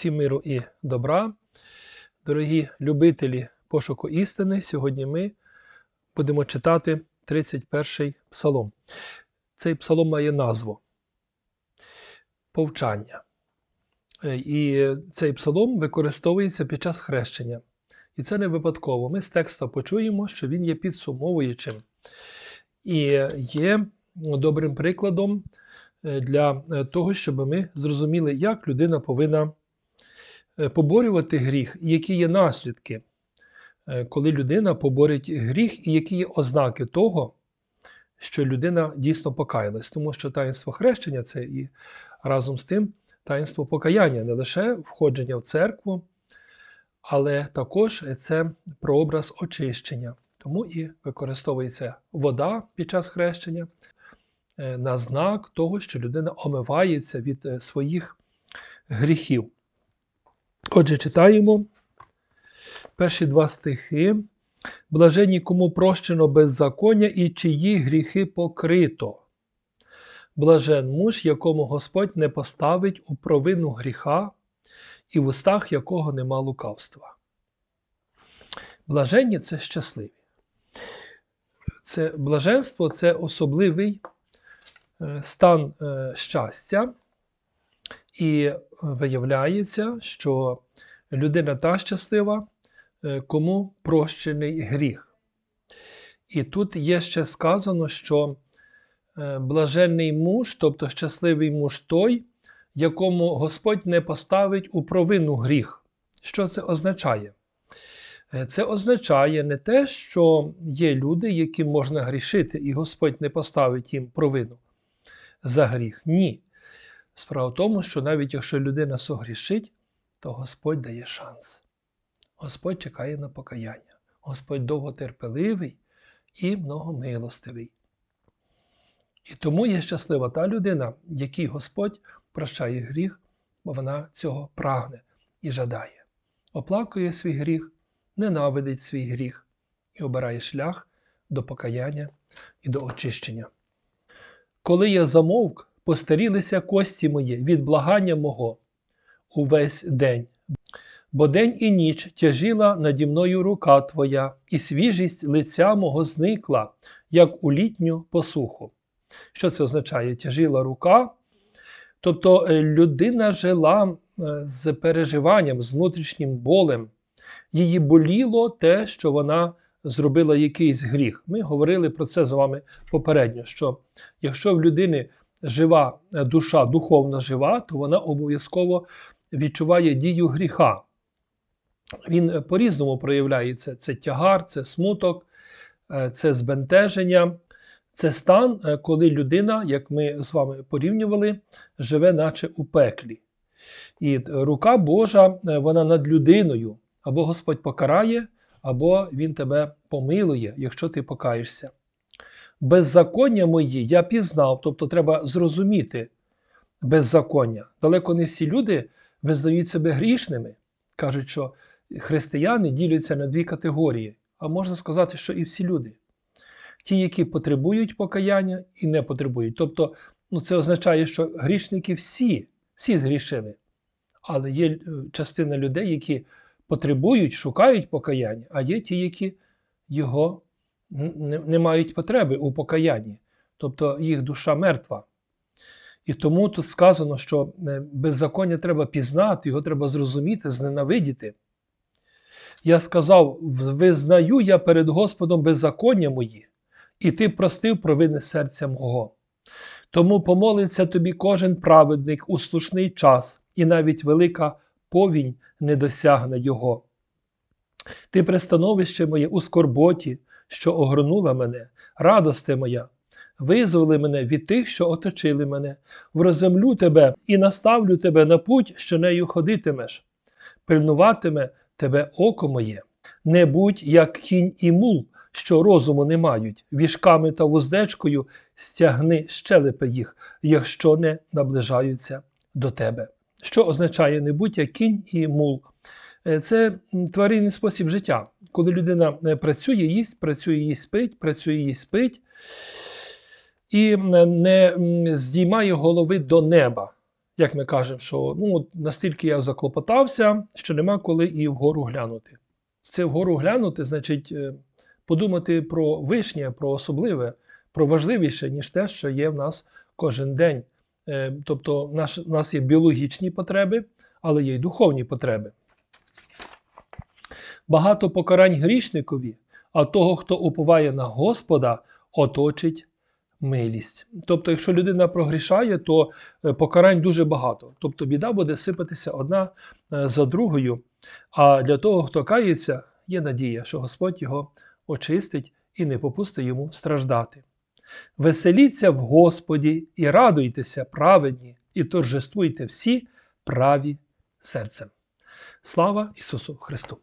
Всім миру і добра. Дорогі любителі пошуку істини, сьогодні ми будемо читати 31-й псалом. Цей псалом має назву Повчання. Е, І цей псалом використовується під час хрещення. І це не випадково. Ми з текста почуємо, що він є підсумовуючим і є добрим прикладом е, для е, того, щоб ми зрозуміли, як людина повинна поборювати гріх, і які є наслідки, е, коли людина поборить гріх, і які є ознаки того, що людина дійсно покаялась. Тому що таїнство хрещення це і разом з тим таїнство покаяння, не лише входження в церкву, але також це прообраз очищення. Тому і використовується вода під час хрещення е, на знак того, що людина омивається від е, своїх гріхів. Отже, читаємо перші два стихи. Блаженні, кому прощено беззаконня і чиї гріхи покрито. Блажен муж, якому Господь не поставить у провину гріха, і в устах якого нема лукавства. Блаженні це щасливі. Це блаженство це особливий е, стан е, щастя, і виявляється, що людина та щаслива, е, кому прощений гріх. І тут є ще сказано, що е, блаженний муж, тобто щасливий муж той, якому Господь не поставить у провину гріх. Що це означає? Е, Це означає не те, що є люди, яким можна грішити, і Господь не поставить їм провину за гріх. Ні. Справа в тому, що навіть якщо людина согрішить, то Господь дає шанс. Господь чекає на покаяння. Господь довготерпеливий і многомилостивий. І тому є щаслива та людина, якій Господь прощає гріх, бо вона цього прагне і жадає. Оплакує свій гріх, ненавидить свій гріх і обирає шлях до покаяння і до очищення. Коли я замовк, постарілися кості мої від благання мого увесь день. Бо день і ніч тяжіла наді мною рука твоя, і свіжість лиця мого зникла, як у літню посуху. Що це означає? Тяжіла рука. Тобто е, людина жила е, з переживанням, з внутрішнім болем. Її боліло те, що вона зробила якийсь гріх. Ми говорили про це з вами попередньо, що якщо в людини жива е, душа духовно жива, то вона обов'язково відчуває дію гріха. Він е, по-різному проявляється: це тягар, це смуток, е, це збентеження, це стан, коли людина, як ми з вами порівнювали, живе наче у пеклі. І рука Божа, вона над людиною. Або Господь покарає, або Він тебе помилує, якщо ти покаєшся. Беззаконня мої я пізнав, тобто треба зрозуміти беззаконня. Далеко не всі люди визнають себе грішними. Кажуть, що християни діляться на дві категорії, а можна сказати, що і всі люди. Ті, які потребують покаяння і не потребують. Тобто, ну, це означає, що грішники всі, всі згрішили. Але є е, частина людей, які потребують, шукають покаяння, а є ті, які його не, не мають потреби у покаянні, тобто їх душа мертва. І тому тут сказано, що е, беззаконня треба пізнати, його треба зрозуміти, зненавидіти. Я сказав: визнаю я перед Господом беззаконня мої, і ти простив провини серця мого. Тому помолиться тобі кожен праведник у слушний час, і навіть велика повінь не досягне його. Ти пристановище моє у скорботі, що огорнула мене, радосте моя, визволи мене від тих, що оточили мене, вроземлю тебе і наставлю тебе на путь, що нею ходитимеш, пильнуватиме тебе око моє. Не будь як кінь і мул, що розуму не мають, віжками та вуздечкою стягни щелепи їх, якщо не наближаються до тебе. Що означає не будь як кінь і мул? Е, Це тваринний спосіб життя. Коли людина е, працює, їсть, працює, їсть, спить, працює, їсть, спить, і не здіймає голови до неба. як ми кажемо, що ну, настільки я заклопотався, що нема коли і вгору глянути. Це вгору глянути, значить, е, подумати про вишнє, про особливе, про важливіше, ніж те, що є в нас кожен день. Е, Тобто, у нас є біологічні потреби, але є й духовні потреби. Багато покарань грішникові, а того, хто уповає на Господа, оточить милість. Тобто, якщо людина прогрішає, то е, покарань дуже багато. Тобто біда буде сипатися одна е, за другою. А для того, хто кається, є надія, що Господь його очистить і не попустить йому страждати. Веселіться в Господі і радуйтеся, праведні, і торжествуйте всі праві серцем. Слава Ісусу Христу!